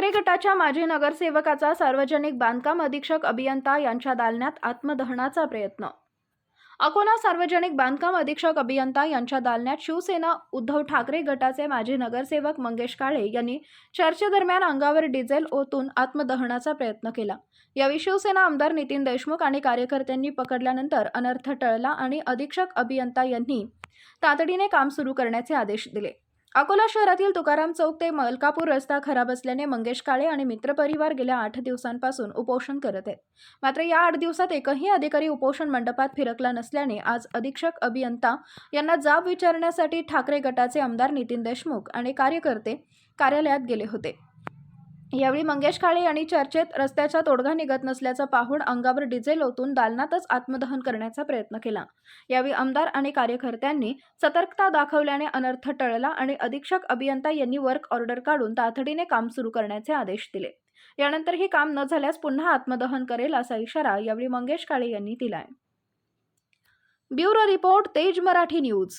ठाकरे गटाच्या माजी नगरसेवकाचा सार्वजनिक बांधकाम अधीक्षक अभियंता यांच्या दालन्यात आत्मदहनाचा प्रयत्न. अकोला सार्वजनिक बांधकाम अधीक्षक अभियंता यांच्या दालन्यात शिवसेना उद्धव ठाकरे गटाचे माजी नगरसेवक मंगेश काळे यांनी चर्चेदरम्यान अंगावर डिझेल ओतून आत्मदहनाचा प्रयत्न केला. यावेळी शिवसेना आमदार नितीन देशमुख आणि कार्यकर्त्यांनी पकडल्यानंतर अनर्थ टळला आणि अधीक्षक अभियंता यांनी तातडीने काम सुरू करण्याचे आदेश दिले. अकोला शहरातील तुकाराम चौक ते मलकापूर रस्ता खराब असल्याने मंगेश काळे आणि मित्रपरिवार गेल्या आठ दिवसांपासून उपोषण करत आहेत. मात्र या आठ दिवसात एकही अधिकारी उपोषण मंडपात फिरकला नसल्याने आज अधीक्षक अभियंता यांना जाब विचारण्यासाठी ठाकरे गटाचे आमदार नितीन देशमुख आणि कार्यकर्ते कार्यालयात गेले होते. यावेळी मंगेश काळे यांनी चर्चेत रस्त्याचा तोडगा निघत नसल्याचं पाहून अंगावर डिझेल ओतून दालनातच आत्मदहन करण्याचा प्रयत्न केला. यावेळी आमदार आणि कार्यकर्त्यांनी सतर्कता दाखवल्याने अनर्थ टळला आणि अधीक्षक अभियंता यांनी वर्क ऑर्डर काढून तातडीने काम सुरू करण्याचे आदेश दिले. यानंतर हे काम न झाल्यास पुन्हा आत्मदहन करेल असा इशारा यावेळी मंगेश काळे यांनी दिलाय. ब्युरो रिपोर्ट तेज मराठी न्यूज.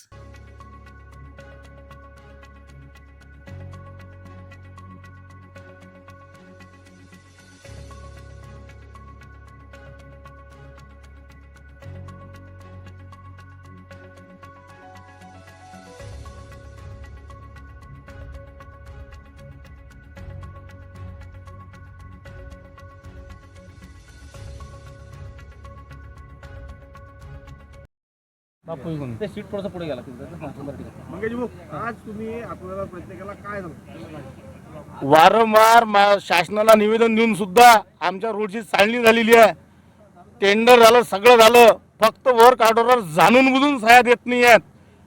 ते सीट थोडंसं पुढे गेला. मंगेश भाऊ आज तुम्ही आपल्याला प्रयत्न केला काय झालं? वारंवार मा- शासनाला निवेदन देऊन सुद्धा आमच्या रोडची चालणी झालेली आहे. टेंडर झालं सगळं झालं. फक्त वर्क ऑर्डरवर जाणून बुजून सह्या देत नाही आहेत.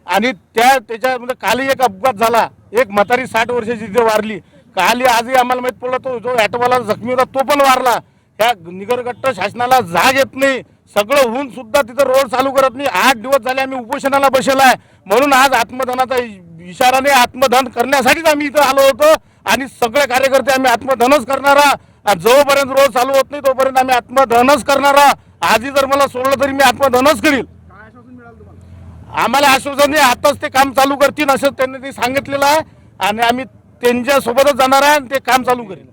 आणि त्या त्याच्यामध्ये कालही एक अपघात झाला. एक म्हातारी साठ वर्षाची तिथे वारली. काली आजही आम्हाला माहीत पडलं तो जो ॲटोवाला जखमी होता तो पण वारला. ह्या निगरगट्ट शासनाला जाग येत नाही. सगळं होऊन सुद्धा तिथं रोड चालू करत नाही. आठ दिवस झाले आम्ही उपोषणाला बसेला आहे. म्हणून आज आत्मधनाचा इशाराने आत्मधन करण्यासाठीच आम्ही इथं आलो होतो आणि सगळे कार्यकर्ते आम्ही आत्मधनच करणारा. आणि जोपर्यंत रोड चालू होत नाही तोपर्यंत आम्ही आत्मधनच करणारा. आजही जर मला सोडलं तरी मी आत्मधनच करील. आम्हाला आश्वासन नाही आताच ते काम चालू करतील असं त्यांनी ते सांगितलेलं आहे. आणि आम्ही त्यांच्यासोबतच जाणार आहे आणि ते काम चालू करेल.